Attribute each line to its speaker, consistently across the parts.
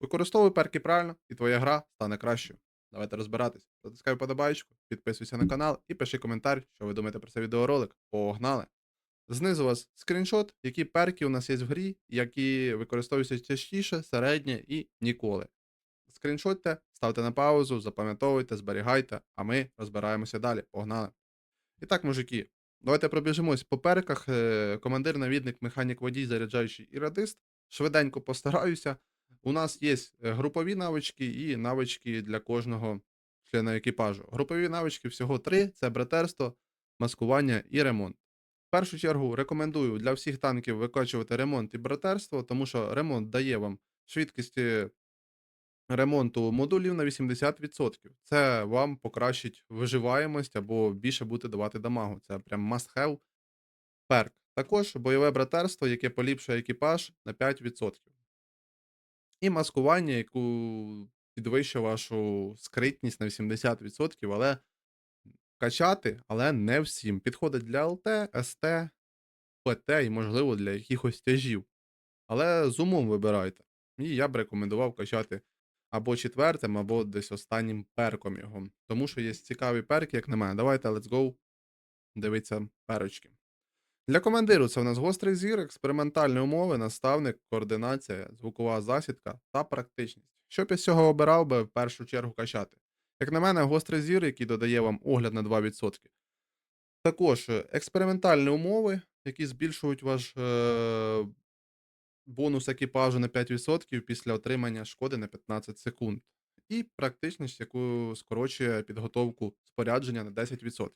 Speaker 1: Використовуй перки правильно, і твоя гра стане кращою. Давайте розбиратись. Затискай вподобайку, підписуйся на канал і пиши коментар, що ви думаєте про цей відеоролик. Погнали! Знизу вас скріншот, які перки у нас є в грі, які використовуються частіше, середнє і ніколи. Скріншотте, ставте на паузу, запам'ятовуйте, зберігайте, а ми розбираємося далі. Погнали! І так, мужики, давайте пробіжимось по перках. Е, Командир, навідник, механік водій, заряджаючий і радист. Швиденько постараюся. У нас є е, групові навички і навички для кожного члена екіпажу. Групові навички всього три: це братерство, маскування і ремонт. В першу чергу рекомендую для всіх танків викачувати ремонт і братерство, тому що ремонт дає вам швидкість ремонту модулів на 80%. Це вам покращить виживаємость або більше буде давати дамагу. Це прям must have перк. Також бойове братерство, яке поліпшує екіпаж на 5%. І маскування, яку підвищує вашу скритність на 80%, але качати, але не всім. Підходить для ЛТ, СТ, ПТ і, можливо, для якихось тяжів. Але з умом вибирайте. І я б рекомендував качати або четвертим, або десь останнім перком його. Тому що є цікаві перки, як на мене. Давайте let's go. Дивіться перочки. Для командиру це у нас гострий зір, експериментальні умови, наставник, координація, звукова засідка та практичність. Що із цього обирав би в першу чергу качати? Як на мене, гострий зір, який додає вам огляд на 2%. Також е, експериментальні умови, які збільшують ваш е, бонус екіпажу на 5% після отримання шкоди на 15 секунд. І практичність, яку скорочує підготовку спорядження на 10%.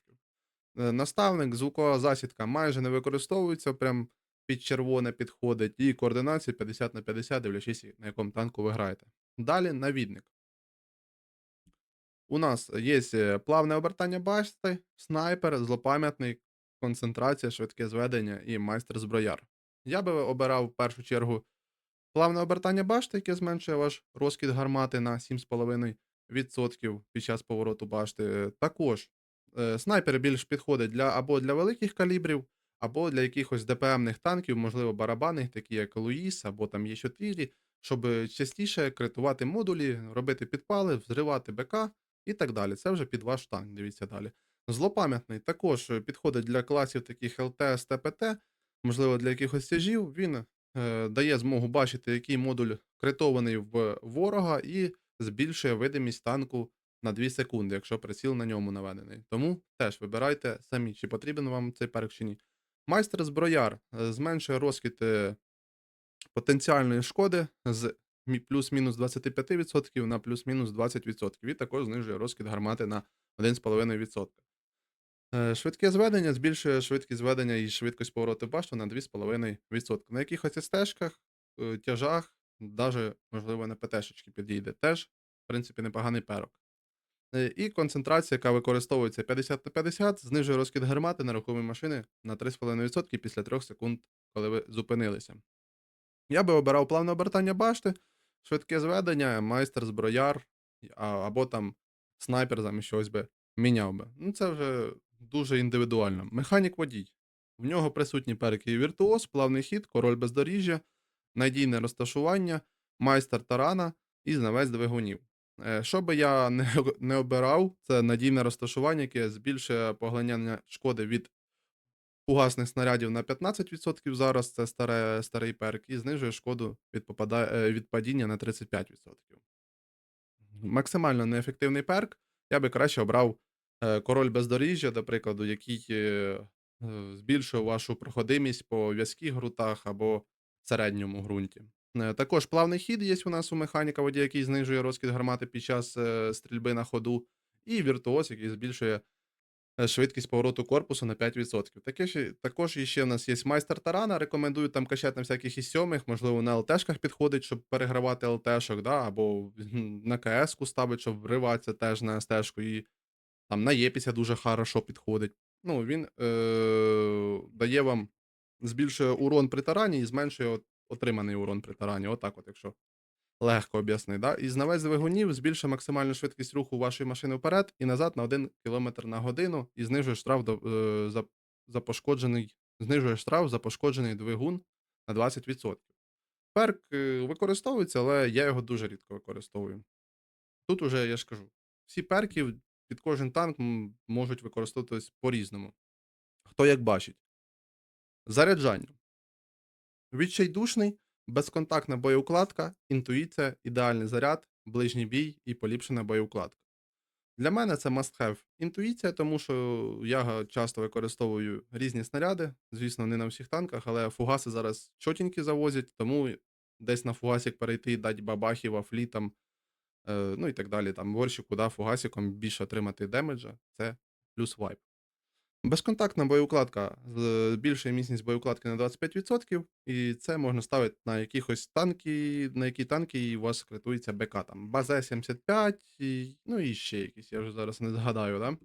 Speaker 1: Е, Наставник, звукова засідка майже не використовується, прям під червоне підходить, і координація 50 на 50, дивлячись, на якому танку ви граєте. Далі навідник. У нас є е, плавне обертання башти, снайпер, злопам'ятний, концентрація, швидке зведення і майстер зброяр. Я би обирав в першу чергу плавне обертання башти, яке зменшує ваш розкид гармати на 7,5% під час повороту башти. Також е, снайпер більш підходить для або для великих калібрів, або для якихось ДПМних танків, можливо, барабанних, такі як Луїс, або там є 4 щоб частіше критувати модулі, робити підпали, взривати БК і так далі. Це вже під ваш танк, дивіться далі. Злопам'ятний також е, підходить для класів таких ЛТ, СТПТ, можливо, для якихось тяжів. Він е, дає змогу бачити, який модуль критований в ворога, і збільшує видимість танку на 2 секунди, якщо приціл на ньому наведений. Тому теж вибирайте самі, чи потрібен вам цей перк чи ні. Майстер зброяр е, зменшує розкид е, потенціальної шкоди з плюс-мінус 25% на плюс-мінус 20%. І також знижує розкид гармати на 1,5%. Е, Швидке зведення збільшує швидкість зведення і швидкість повороту башту на 2,5%. На якихось стежках, тяжах, навіть, можливо, на ПТшечки підійде. Теж, в принципі, непоганий перок. Е, І концентрація, яка використовується 50 на 50, знижує розкид гармати на рухомі машини на 3,5% після 3 секунд, коли ви зупинилися. Я би обирав плавне обертання башти, швидке зведення, майстер, зброяр, або там снайпер замість чогось би міняв би. Ну, це вже дуже індивідуально. Механік водій. В нього присутні перки віртуоз, плавний хід, король бездоріжжя, надійне розташування, майстер тарана і знавець двигунів. Е, Що би я не, не обирав, це надійне розташування, яке збільшує поглинання шкоди від фугасних снарядів на 15% зараз, це старе, старий перк, і знижує шкоду від, попада... е, від падіння на 35%. Максимально неефективний перк. Я би краще обрав е, король бездоріжжя, до прикладу, який збільшує вашу проходимість по в'язких ґрунтах або середньому ґрунті. Е, Також плавний хід є у нас у механіка водія, який знижує розкид гармати під час е, стрільби на ходу, і віртуоз, який збільшує е, швидкість повороту корпусу на 5%. Таке ще, також іще в нас є майстер тарана. Рекомендую там качати на всяких із сьомих, можливо, на ЛТшках підходить, щоб перегравати ЛТшок, да, або на КС-ку ставить, щоб вриватися теж на СТшку. І там на Єпіся дуже хорошо підходить. Ну, він е- дає вам збільшує урон при тарані і зменшує от- отриманий урон при тарані. Отак, от, якщо легко об'яснити. Да? І знавець двигунів збільшує максимальну швидкість руху вашої машини вперед і назад на 1 км на годину і знижує штраф до, е, за, за пошкоджений, знижує штраф за пошкоджений двигун на 20%. Перк е, використовується, але я його дуже рідко використовую. Тут уже я ж кажу, всі перки під кожен танк можуть використовуватись по-різному. Хто як бачить. Заряджання. Відчайдушний, безконтактна боєукладка, інтуїція, ідеальний заряд, ближній бій і поліпшена боєукладка. Для мене це must have інтуїція, тому що я часто використовую різні снаряди. Звісно, не на всіх танках, але фугаси зараз чотенькі завозять, тому десь на фугасик перейти, дати бабахів, афлі там, е, ну і так далі. Там ворщику, да, фугасиком більше отримати демеджа, це плюс вайп. Безконтактна боєукладка збільшує міцність боєукладки на 25%, і це можна ставити на якихось танки, на які танки і у вас критується БК. Там Базе 75, і, ну і ще якісь, я вже зараз не згадаю, да?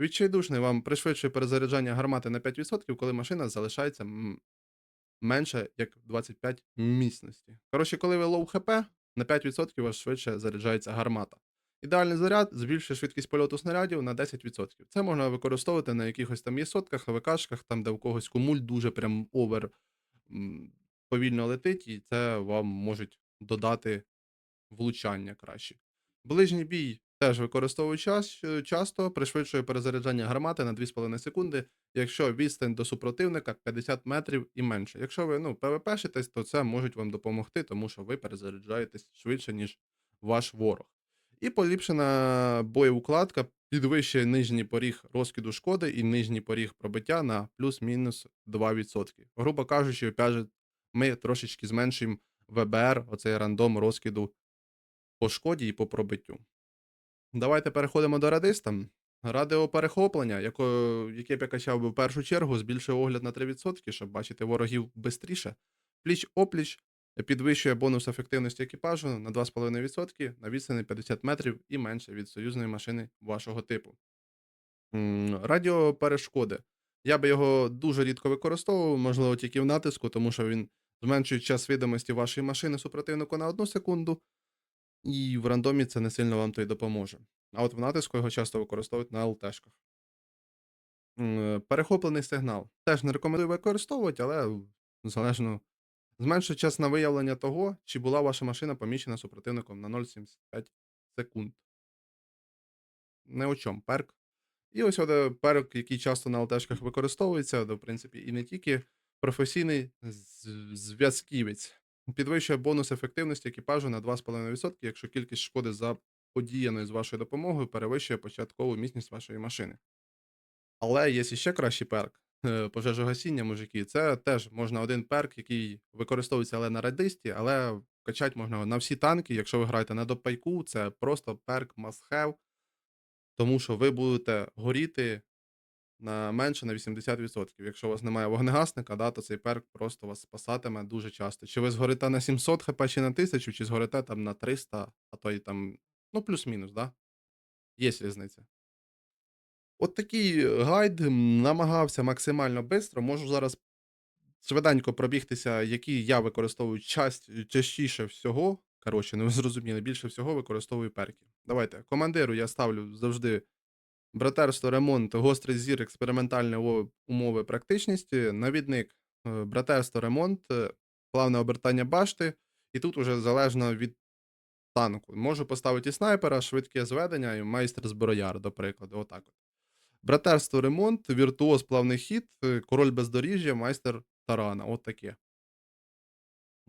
Speaker 1: Відчайдушний вам пришвидшує перезаряджання гармати на 5%, коли машина залишається менше як 25 міцності. Коротше, коли ви лоу хп, на 5% у вас швидше заряджається гармата. Ідеальний заряд збільшує швидкість польоту снарядів на 10%. Це можна використовувати на якихось там єсотках, АВКшках, там, де у когось кумуль дуже прям овер повільно летить, і це вам можуть додати влучання краще. Ближній бій теж використовую час, е, часто, пришвидшує перезаряджання гармати на 2,5 секунди, якщо відстань до супротивника 50 метрів і менше. Якщо ви ну, ПВПшитесь, то це може вам допомогти, тому що ви перезаряджаєтесь швидше, ніж ваш ворог. І поліпшена боєукладка підвищує нижній поріг розкиду шкоди і нижній поріг пробиття на плюс-мінус 2%. Грубо кажучи, опять же, ми трошечки зменшуємо ВБР, оцей рандом розкиду по шкоді і по пробиттю. Давайте переходимо до радиста. Радіоперехоплення, яке б я качав би в першу чергу, збільшує огляд на 3%, щоб бачити ворогів швидше. Пліч-опліч підвищує бонус ефективності екіпажу на 2,5% на відстані 50 метрів і менше від союзної машини вашого типу. М, Радіоперешкоди. Я би його дуже рідко використовував, можливо, тільки в натиску, тому що він зменшує час відомості вашої машини супротивнику на 1 секунду, і в рандомі це не сильно вам то й допоможе. А от в натиску його часто використовують на ЛТшках. Перехоплений сигнал. Теж не рекомендую використовувати, але залежно зменшує час на виявлення того, чи була ваша машина помічена супротивником на 0,75 секунд. Не о чому, перк. І ось от е, перк, який часто на ЛТшках використовується, в принципі, і не тільки професійний зв'язківець. Підвищує бонус ефективності екіпажу на 2,5%, якщо кількість шкоди заподіяної з вашою допомогою перевищує початкову міцність вашої машини. Але є ще кращий перк пожежогасіння, мужики. Це теж можна один перк, який використовується але на радисті, але качати можна на всі танки. Якщо ви граєте на допайку, це просто перк must have, тому що ви будете горіти на менше на 80%. Якщо у вас немає вогнегасника, да, то цей перк просто вас спасатиме дуже часто. Чи ви згорите на 700 хп, чи на 1000, чи згорите там на 300, а то й там, ну, плюс-мінус, да? Є різниця. От такий гайд намагався максимально швидко. Можу зараз швиденько пробігтися, які я використовую часть, частіше всього. Коротше, не ви зрозуміли, більше всього використовую перки. Давайте. Командиру я ставлю завжди братерство, ремонт, гострий зір, експериментальні умови практичності, навідник, е, братерство, ремонт, е, плавне обертання башти. І тут уже залежно від танку. Можу поставити і снайпера, швидке зведення, і майстер зброяр, до прикладу. Отак от. Братерство, ремонт, віртуоз, плавний хід, е, король бездоріжжя, майстер тарана. От таке.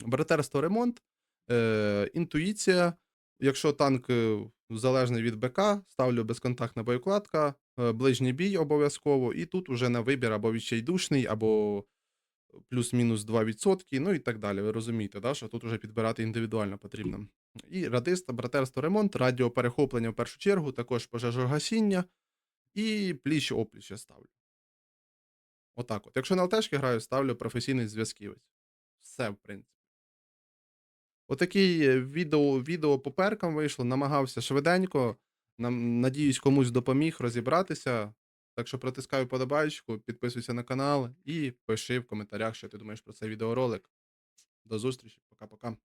Speaker 1: Братерство, ремонт, е, інтуїція. Якщо танк е, залежний від БК, ставлю безконтактна боєкладка, е, ближній бій обов'язково, і тут уже на вибір або відчайдушний, або плюс-мінус 2%, ну і так далі. Ви розумієте, да, що тут уже підбирати індивідуально потрібно. І радист, братерство, ремонт, радіоперехоплення в першу чергу, також пожежогасіння і пліч опліч я ставлю. Отак от. Якщо на ЛТшки граю, ставлю професійний зв'язківець. Все, в принципі. Отакий е, відео, відео по перкам вийшло, намагався швиденько. Надіюсь, комусь допоміг розібратися. Так що протискаю подобаєчку, підписуйся на канал і пиши в коментарях, що ти думаєш про цей відеоролик. До зустрічі, пока-пока.